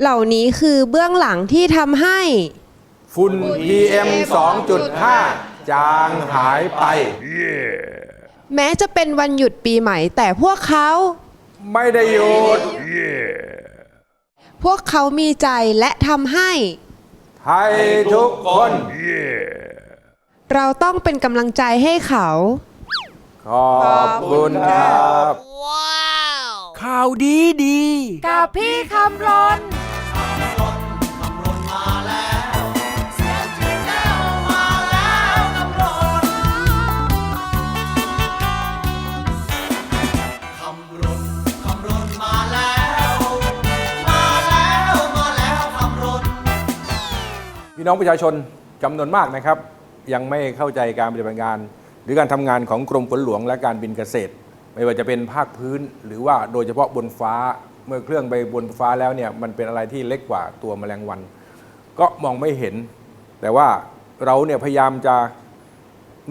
เหล่านี้คือเบื้องหลังที่ทำให้ ฝุ่น PM 2.5 จางหายไป แม้จะเป็นวันหยุดปีใหม่ แต่พวกเขา ไม่ได้หยุดพวกเขามีใจและทำให้ ให้ทุกคน เราต้องเป็นกำลังใจให้เขา ขอบคุณครับ ข่าวดีดี กับพี่คำรน พี่น้องประชาชนจำนวนมากนะครับ ยังไม่เข้าใจการปฏิบัติงาน หรือการทำงานของกรมฝนหลวงและการบินเกษตร ไม่ว่าจะเป็นภาคพื้น หรือว่าโดยเฉพาะบนฟ้าเมื่อเครื่องไปบนฟ้าแล้วเนี่ยมันเป็นอะไรที่เล็กกว่าตัวแมลงวัน ก็มองไม่เห็น แต่ว่าเราเนี่ยพยายามจะ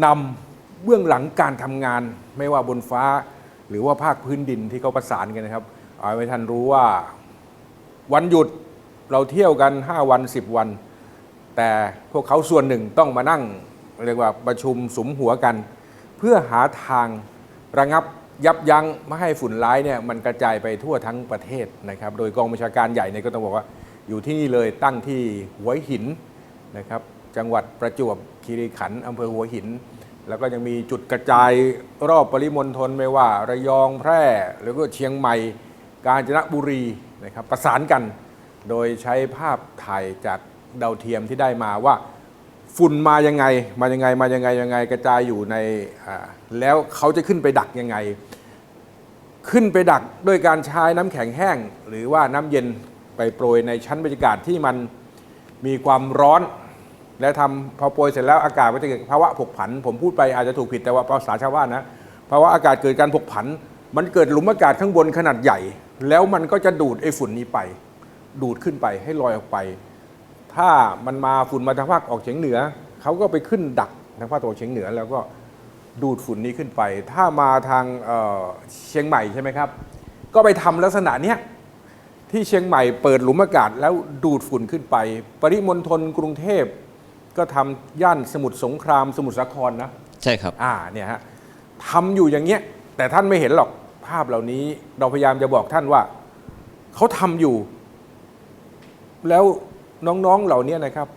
นำเบื้องหลังการทำงาน ไม่ว่าบนฟ้า หรือว่าภาคพื้นดินที่เขาประสานกันนะครับเอาให้ท่านรู้ว่าวันหยุดเราเที่ยวกัน 5 วัน 10 วัน แต่พวกเขาส่วนหนึ่งต้องมานั่งเรียกว่าประชุมสมหัวกัน เพื่อหาทางระงับยับยั้งไม่ให้ฝุ่นร้ายเนี่ยมันกระจายไปทั่วทั้งประเทศนะครับโดยกองบัญชาการใหญ่เนี่ยก็ต้องบอกว่าอยู่ที่นี่เลยตั้งที่หัวหินนะครับจังหวัดประจวบคีรีขันธ์อำเภอหัวหิน แล้วก็ยังมีจุดกระจายรอบปริมณฑลไม่ว่า ระยองแพร่หรือก็เชียงใหม่ กาญจนบุรีนะครับประสานกัน โดยใช้ภาพถ่ายจาก ดาวเทียมที่ได้มาว่า ฝุ่นมายังไง มายังไงมายังไงยังไงกระจายอยู่ในแล้วเขาจะขึ้นไปดักยังไง ขึ้นไปดักด้วยการใช้น้ำแข็งแห้ง หรือว่าน้ำเย็นไปโปรยในชั้นบรรยากาศที่มันมีความร้อน และทำพอโปรยเสร็จแล้วอากาศก็จะเกิดภาวะผกผัน ผมพูดไปอาจจะถูกผิดแต่ว่าภาษาชาวบ้านนะภาวะอากาศเกิดการผกผัน มันเกิดหลุมอากาศข้างบนขนาดใหญ่ แล้วมันก็จะดูดไอ้ฝุ่นนี้ไป ดูดขึ้นไปให้ลอยออกไป ถ้ามันมาฝุ่นมาทางภาคออกเฉียงเหนือเขาก็ไปขึ้นดักทางภาคตะวันออกเฉียงเหนือ แล้วก็ดูดฝุ่นนี้ขึ้นไป ถ้ามาทางเอ่อเชียงใหม่ใช่ไหมครับ ก็ไปทำลักษณะเนี้ยที่เชียงใหม่เปิดหลุมอากาศแล้วดูดฝุ่นขึ้นไป ปริมณฑลกรุงเทพก็ทำย่านสมุทรสงครามสมุทรสาครนะใช่ครับอ่าเนี่ยฮะทำอยู่อย่างเงี้ยแต่ท่านไม่เห็นหรอกภาพเหล่านี้เราพยายามจะบอกท่านว่าเขาทำอยู่ แล้ว น้องๆเหล่านี้นะครับ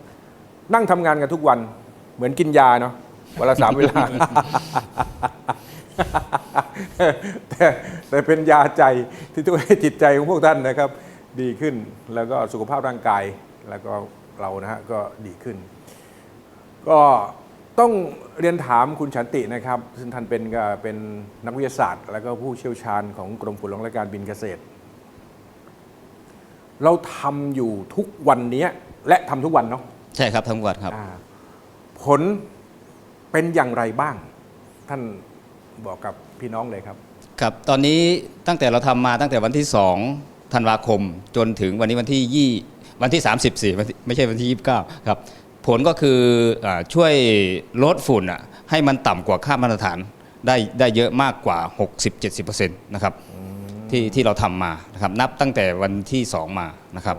นั่งทำงานกันทุกวันเหมือนกินยาเนาะวันละสามเวลา แต่แต่เป็นยาใจที่ช่วยให้จิตใจของพวกท่านนะครับ ดีขึ้นแล้วก็สุขภาพร่างกายแล้วก็เรานะฮะก็ดีขึ้น ก็ต้องเรียนถามคุณฉันตินะครับ ซึ่งท่านเป็นก็เป็นนักวิทยาศาสตร์ แล้วก็ผู้เชี่ยวชาญของกรมฝนหลวงและการบินเกษตร เราทำอยู่ทุกวันเนี้ยและทำทุกวันเนาะใช่ครับทั้งวัดครับ อ่าผลเป็นอย่างไรบ้าง ท่านบอกกับพี่น้องเลยครับ ครับ ตอนนี้ตั้งแต่เราทำมาตั้งแต่วันที่ 2 ธันวาคม จนถึงวันนี้วันที่ยี่วันที่ 34วันที่ไม่ใช่วันที่ 29 ครับ ผลก็คืออาช่วยลดฝุ่นอะให้มันต่ำกว่าค่ามาตรฐานได้ได้เยอะมากกว่า 60-70%นะครับ ที่ที่เราทำมานะครับนับตั้งแต่วันที่ 2 มานะครับ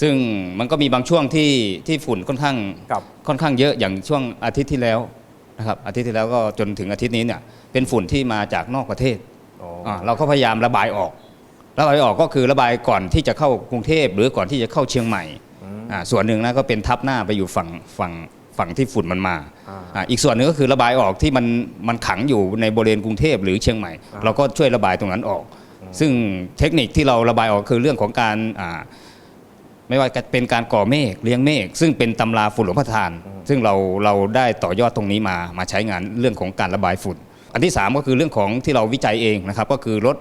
ซึ่งมันก็มีบางช่วงที่ที่ฝุ่นค่อนข้างครับ ค่อนข้างเยอะอย่างช่วงอาทิตย์ที่แล้วนะครับอาทิตย์ที่แล้วก็จนถึงอาทิตย์นี้เนี่ยเป็นฝุ่นที่มาจากนอกประเทศอ๋ออ่าเราก็พยายามระบายออก ระบายออกก็คือระบายก่อนที่จะเข้ากรุงเทพหรือก่อนที่จะเข้าเชียงใหม่อ่าส่วนหนึ่งนะก็เป็นทับหน้าไปอยู่ฝั่งฝั่งฝั่งที่ฝุ่นมันมาอ่า อ่าอีกส่วนหนึ่งก็คือระบายออกที่มันมันขังอยู่ในบริเวณกรุงเทพหรือเชียงใหม่ เราก็ช่วยระบายตรงนั้นออก ซึ่งเทคนิคที่เราระบายออกคือเรื่องของการอ่าไม่ว่าจะเป็นการก่อเมฆเลี้ยงเมฆซึ่งเป็นตำราฝุ่นหลวงพระทาน ซึ่งเราเราได้ต่อยอดตรงนี้มามาใช้งานเรื่องของการระบายฝุ่น อันที่ 3 ก็คือเรื่องของที่เราวิจัยเองนะครับ ก็คือลด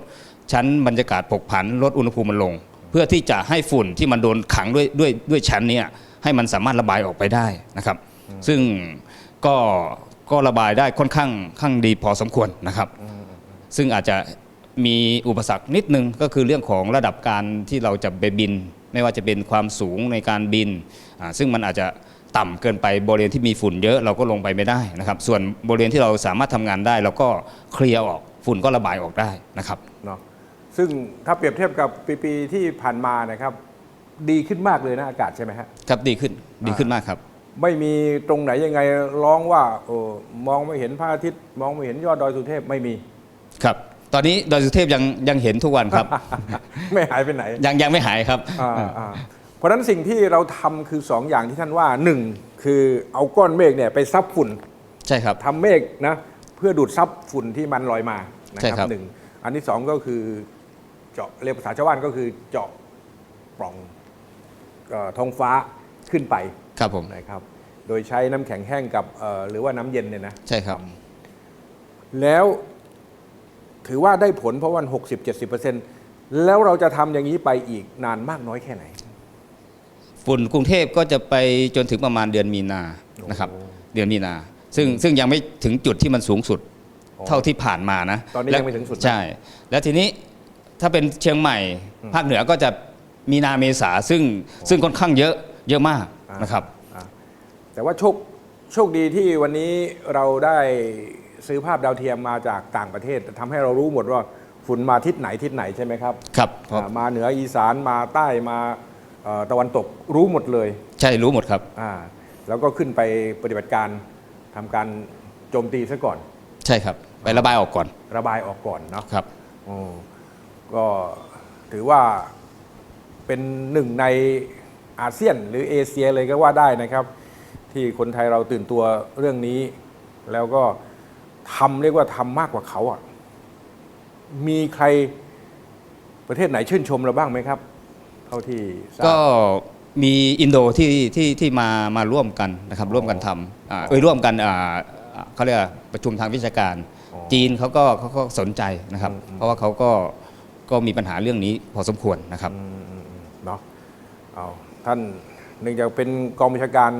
ชั้นบรรยากาศผกผันลดอุณหภูมิมันลง เพื่อที่จะให้ฝุ่นที่มันโดนขังด้วยด้วยด้วยชั้นเนี้ให้มันสามารถระบายออกไปได้นะครับ ซึ่งก็ก็ระบายได้ค่อนข้างข้างดีพอสมควรนะครับ ซึ่งอาจจะ มีอุปสรรคนิดนึงก็คือเรื่องของระดับการที่เราจะไปบิน ไม่ว่าจะเป็นความสูงในการบินอ่าซึ่งมันอาจจะต่ำเกินไปบริเวณที่มีฝุ่นเยอะเราก็ลงไปไม่ได้นะครับ ส่วนบริเวณที่เราสามารถทำงานได้เราก็เคลียร์ออกฝุ่นก็ระบายออกได้นะครับเนาะซึ่งถ้าเปรียบเทียบกับปีๆที่ผ่านมานะครับดีขึ้นมากเลยนะอากาศใช่ไหมฮะครับดีขึ้นดีขึ้นมากครับ ไม่มีตรงไหนยังไงร้องว่าโอ้มองไม่เห็นพระอาทิตย์มองไม่เห็นยอดดอยสุเทพไม่มีครับ ตอนนี้ดอยสุเทพยังยังเห็นทุกวันครับ ไม่หายไปไหนยังยังไม่หายครับอ่าอ่าเพราะฉะนั้นสิ่งที่เราทำคือสองอย่างที่ท่านว่าหนึ่งคือเอาก้อนเมฆเนี่ยไปซับฝุ่นใช่ครับทำเมฆนะเพื่อดูดซับฝุ่นที่มันลอยมานะใช่คครัรับบหนึ่งอันที่สองก็คือเจาะเรียกภาษาชาวบ้านก็คือเจาะปล่องเอ่อท้องฟ้าขึ้นไปครับผมนะครับ โดยใช้น้ำแข็งแห้งกับเอ่อหรือว่าน้ำเย็นเนี่ยนะใช่ครับ แล้ว ถือว่าได้ผลเพราะวัน60-70%แล้วเราจะทำอย่างนี้ไปอีกนานมากน้อยแค่ไหน ฝุ่นกรุงเทพก็จะไปจนถึงประมาณเดือนมีนานะครับ เดือนมีนา ซึ่งซึ่งยังไม่ถึงจุดที่มันสูงสุดอ๋อเท่าที่ผ่านมานะตอนนี้และยังไม่ถึงสุดนะใช่ แล้วทีนี้ถ้าเป็นเชียงใหม่ ภาคเหนือก็จะมีนาเมษาซึ่งซึ่งค่อนข้างเยอะเยอะมากนะครับอ่าแต่ว่าโชคโชคดีที่วันนี้เราได้ ซื้อภาพดาวเทียมมาจากต่างประเทศทำให้เรารู้หมดว่าฝุ่นมาทิศไหนทิศไหนใช่ไหมครับครับ อ่ามาเหนืออีสานมาใต้มาเอ่อตะวันตกรู้หมดเลยใช่รู้หมดครับ อ่าแล้วก็ขึ้นไปปฏิบัติการทำการโจมตีซะก่อน ใช่ครับ ไประบายออกก่อนระบายออกก่อนเนาะ ครับ โอ้ก็ถือว่าเป็นหนึ่งในอาเซียนหรือเอเชียเลยก็ว่าได้นะครับ ที่คนไทยเราตื่นตัวเรื่องนี้ แล้วก็ ทำเรียกว่าทำมากกว่าเขาอะมีใครประเทศไหนชื่นชมเราบ้างไหมครับ เท่าที่ทราบก็มีอินโดที่ที่ที่มามาร่วมกันนะครับร่วมกันทำอ่าเอ้ยร่วมกันอ่าอ่าเขาเรียกว่าประชุมทางวิชาการอ๋อจีนเขาก็เขาก็สนใจนะครับอืมอืมเพราะว่าเขาก็ก็มีปัญหาเรื่องนี้พอสมควรนะครับอืมอืมอืมเนาะเอาท่านเนื่องจากเป็นกองบัญชาการ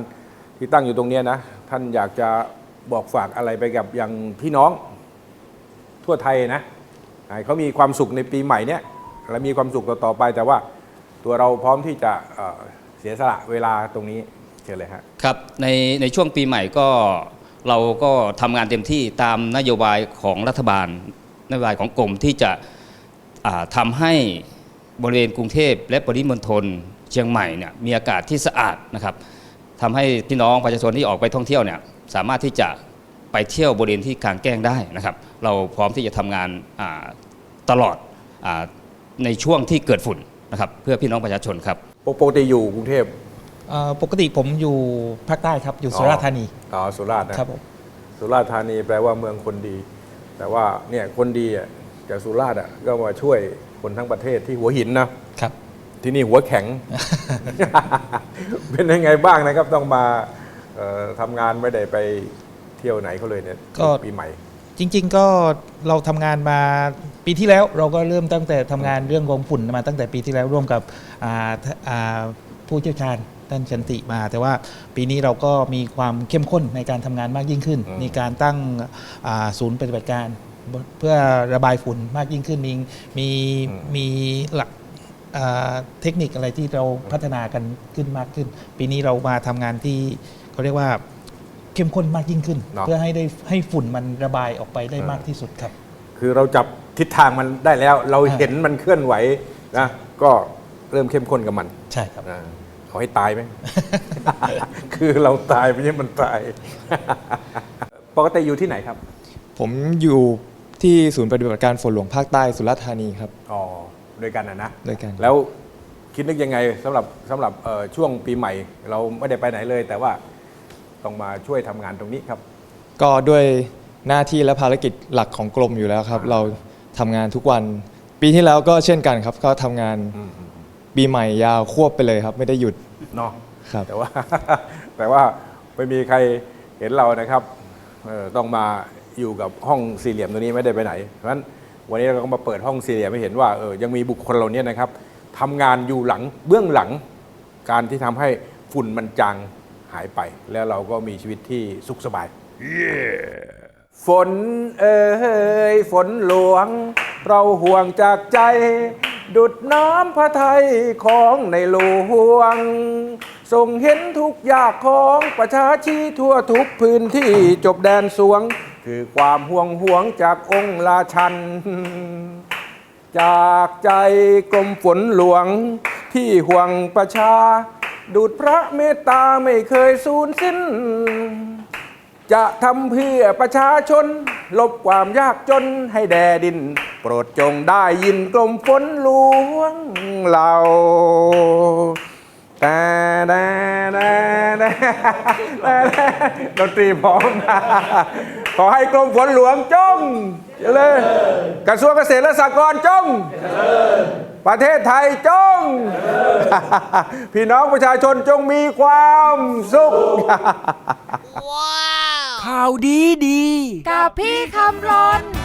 ที่ตั้งอยู่ตรงเนี้ยนะ ท่านอยากจะ บอกฝากอะไรไปกับยังพี่น้องทั่วไทยนะเขามีความสุขในปีใหม่เนี้ยและมีความสุขต่อไป แต่ว่าตัวเราพร้อมที่จะเเสียสละเวลาตรงนี้เชิญเลยฮะครับในในช่วงปีใหม่ก็เราก็ทำงานเต็มที่ตามนโยบายของรัฐบาลนโยบายของกรมที่จะทำาให้บริเวณกรุงเทพและปริมณฑลเชียงใหม่เนี่ยมีอากาศที่สะอาดนะครับทำให้พี่น้องประชาชนที่ออกไปท่องเที่ยวเนี่ย สามารถที่จะไปเที่ยวบริเวณที่กลางแจ้งได้นะครับ เราพร้อมที่จะทำงานอ่าตลอดอาในช่วงที่เกิดฝุ่นนะครับ เพื่อพี่น้องประชาชนครับปกติอยู่กรุงเทพเอ่อปกติผมอยู่ภาคใต้ครับอยู่สุราษฎร์ธานีอ๋อสุราษฎร์นะครับผมสุราษฎร์ธานีแปลว่าเมืองคนดี แต่ว่าเนี่ยคนดีอะจากสุราษฎร์อะก็มาช่วยคนทั้งประเทศที่หัวหินนะครับ ที่นี่หัวแข็ง เป็นยังไงบ้างนะครับต้องมาเอ่อ ทำงานไม่ได้ไปเที่ยวไหนเขาเลยเนี่ยก็ ปีใหม่ จริง ๆ ก็เราทำงานมาปีที่แล้วเราก็เริ่มตั้งแต่ทำงานเรื่องของฝุ่นมาตั้งแต่ปีที่แล้วร่วมกับอ่าทอ่าผู้เชี่ยวชาญท่านชันติมา แต่ว่าปีนี้เราก็มีความเข้มข้นในการทำงานมากยิ่งขึ้น อืม มีการตั้งอ่าศูนย์ปฏิบัติการ เพื่อระบายฝุ่นมากยิ่งขึ้น มีมีมีหลักอ่าเทคนิคอะไรที่เราพัฒนากันขึ้นมากขึ้น ปีนี้เรามาทำงานที่ เขาเรียกว่าเข้มข้นมากยิ่งขึ้น เนาะเพื่อให้ได้ให้ฝุ่นมันระบายออกไปได้เออมากที่สุดครับ คือเราจับทิศทางมันได้แล้ว เราเห็นมันเคลื่อนไหวนะก็เริ่มเข้มข้นกับมันใช่ครับ อ่าเอาให้ตายไหม คือเราตายไม่ใช่มันตาย ปกติอยู่ที่ไหนครับผมอยู่ที่ศูนย์ปฏิบัติการฝนหลวงภาคใต้สุราษฎร์ธานีครับ อ๋อด้วยกันนะนะด้วยกัน แล้วคิดนึกยังไงสำหรับสำหรับเอ่อช่วงปีใหม่ เราไม่ได้ไปไหนเลย แต่ว่า ต้องมาช่วยทำงานตรงนี้ครับ ก็ด้วยหน้าที่และภารกิจหลักของกรมอยู่แล้วครับ เราทำงานทุกวัน ปีที่แล้วก็เช่นกันครับ ก็ทำงานอืมอืมปีใหม่ยาวควบไปเลยครับ ไม่ได้หยุดเนาะ ครับ แต่ว่า แต่ว่าไม่มีใครเห็นเรานะครับเออต้องมาอยู่กับห้องสี่เหลี่ยมตัวนี้ไม่ได้ไปไหน เพราะฉะนั้นวันนี้เราก็มาเปิดห้องสี่เหลี่ยมให้เห็นว่าเออยังมีบุคคลเหล่านี้นะครับทำงานอยู่หลังเบื้องหลังการที่ทำให้ฝุ่นมันจาง หายไป แล้วเราก็มีชีวิตที่สุขสบายฝนเอ่ยฝนหลวง เราห่วงจากใจ ดุดน้ำพระทัยของในหลวงทรงเห็นทุกอยากของประชาชีทั่วทุกพื้นที่จบแดนสวง คือความห่วงห่วงจากองค์ราชัน จากใจกรมฝนหลวงที่ห่วงประชา ดูดพระเมตตาไม่เคยสูญสิ้น จะทำเพื่อประชาชน ลบความยากจนให้แดดิน โปรดจงได้ยินกลมฝนหลวงเราแต่แต่แต่แต่แต่ดนตรีพร้อมขอให้กรมฝนหลวงจงเจริญกระทรวงเกษตรและสหกรณ์จง ประเทศไทยจง พี่น้องประชาชนจงมีความสุข ข่าวดีดี กับพี่คำรน